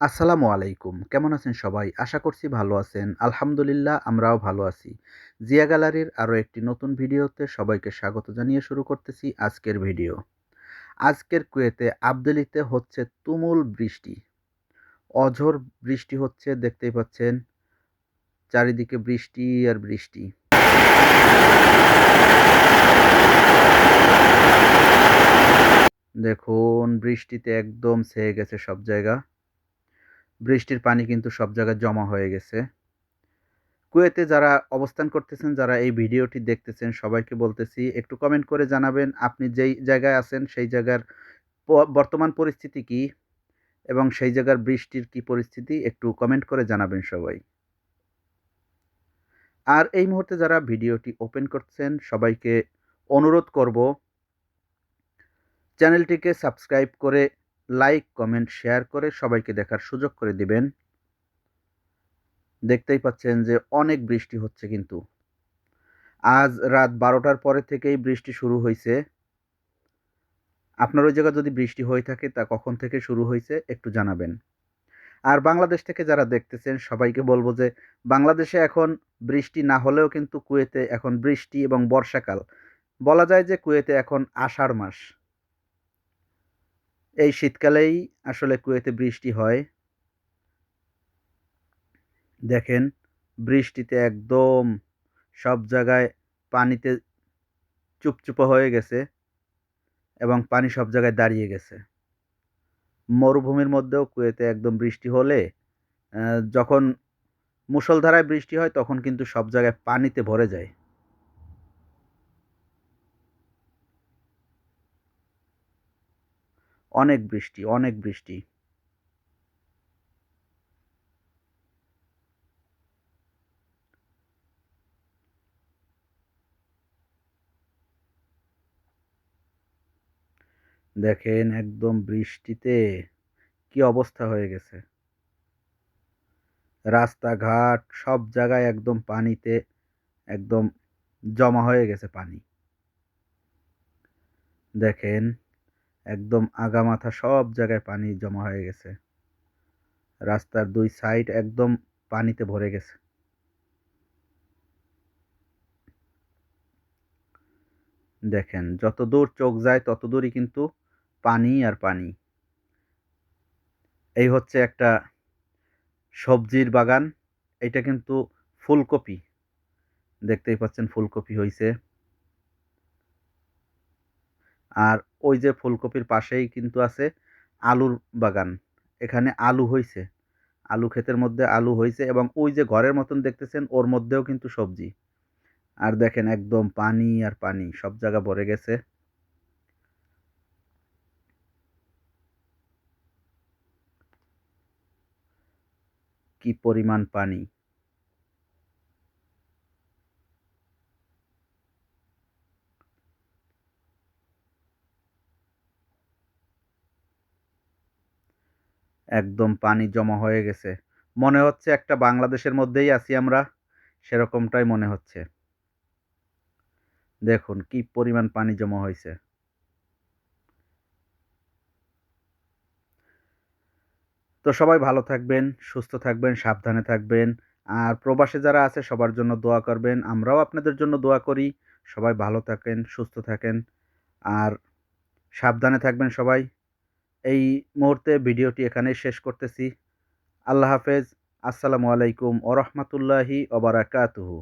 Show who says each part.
Speaker 1: আসসালামু আলাইকুম। কেমন আছেন সবাই? আশা করছি ভালো আছেন। আলহামদুলিল্লাহ, আমরাও ভালো আছি। জিয়া গ্যালারির আরও একটি নতুন ভিডিওতে সবাইকে স্বাগত জানিয়ে শুরু করতেছি আজকের ভিডিও। আজকের কুয়েতে আবদুলিতে হচ্ছে তুমুল বৃষ্টি। অঝোর বৃষ্টি হচ্ছে, দেখতেই পাচ্ছেন। চারিদিকে বৃষ্টি আর বৃষ্টি। দেখুন, বৃষ্টিতে একদম ছেয়ে গেছে সব জায়গা। বৃষ্টির পানি কিন্তু সব জায়গায় জমা হয়ে গেছে। কুয়েতে যারা অবস্থান করতেছেন, যারা এই ভিডিওটি দেখতেছেন, সবাইকে বলতেছি, একটু কমেন্ট করে জানাবেন আপনি যেই জায়গায় আছেন, সেই জায়গার বর্তমান পরিস্থিতি কি এবং সেই জায়গার বৃষ্টির কি পরিস্থিতি, একটু কমেন্ট করে জানাবেন সবাই। আর এই মুহূর্তে যারা ভিডিওটি ওপেন করছেন, সবাইকে অনুরোধ করব, চ্যানেলটিকে সাবস্ক্রাইব করে লাইক, কমেন্ট, শেয়ার করে সবাইকে দেখার সুযোগ করে দিবেন। দেখতেই পাচ্ছেন যে অনেক বৃষ্টি হচ্ছে কিন্তু। আজ রাত বারোটার পরে থেকেই বৃষ্টি শুরু হয়েছে আপনার ওই জায়গায় যদি বৃষ্টি হয়ে থাকে তা কখন থেকে শুরু হয়েছে একটু জানাবেন। আর বাংলাদেশ থেকে যারা দেখতেছেন সবাইকে বলব যে বাংলাদেশে এখন বৃষ্টি না হলেও কিন্তু কুয়েতে এখন বৃষ্টি এবং বর্ষাকাল। বলা যায় যে কুয়েতে এখন আষাঢ় মাস। এই শীতকালেই আসলে কুয়েতে বৃষ্টি হয়। দেখেন, বৃষ্টিতে একদম সব জায়গায় পানিতে চুপচুপো হয়ে গেছে এবং পানি সব জায়গায় দাঁড়িয়ে গেছে। মরুভূমির মধ্যেও কুয়েতে একদম বৃষ্টি হলে যখন মুষলধারায় বৃষ্টি হয়, তখন কিন্তু সব জায়গায় পানিতে ভরে যায়। অনেক বৃষ্টি অনেক বৃষ্টি। দেখেন একদম বৃষ্টিতে কি অবস্থা হয়ে গেছে। রাস্তাঘাট সব জায়গায় একদম পানিতে একদম জমা হয়ে গেছে পানি। দেখেন একদম আগামাথা সব জায়গায় পানি জমা হয়ে গেছে। রাস্তার দুই সাইড একদম পানিতে ভরে গেছে। দেখেন, যত দূর চোখ যায়, তত দূরই কিন্তু পানি আর পানি। এই হচ্ছে একটা সবজির বাগান। এটা কিন্তু ফুলকপি। দেখতেই পাচ্ছেন, ফুলকপি হয়েছে আর ওই যে ফুলকপির পাশেই কিন্তু আছে আলুর বাগান। এখানে আলু হয়েছে আলু ক্ষেতের মধ্যে আলু হয়েছে এবং ওই যে ঘরের মতন দেখতেছেন, ওর মধ্যেও কিন্তু সবজি। আর দেখেন একদম পানি আর পানি, সব জায়গা ভরে গেছে। কি পরিমাণ পানি। একদম পানি জমা হয়ে গেছে। মনে হচ্ছে একটা বাংলাদেশের মধ্যেই আছি আমরা, সেরকমটাই মনে হচ্ছে। দেখুন কি পরিমাণ পানি জমা হয়েছে। তো সবাই ভালো থাকবেন, সুস্থ থাকবেন, সাবধানে থাকবেন। আর প্রবাসে যারা আছে সবার জন্য দোয়া করবেন, আমরাও আপনাদের জন্য দোয়া করি। সবাই ভালো থাকেন, সুস্থ থাকেন। আর সাবধানে থাকবেন সবাই। এই মুহূর্তে ভিডিওটি এখানে শেষ করতেছি। আল্লাহ হাফেজ। আসসালামু আলাইকুম ওরহমতুল্লাহি ওবরাকাতুহু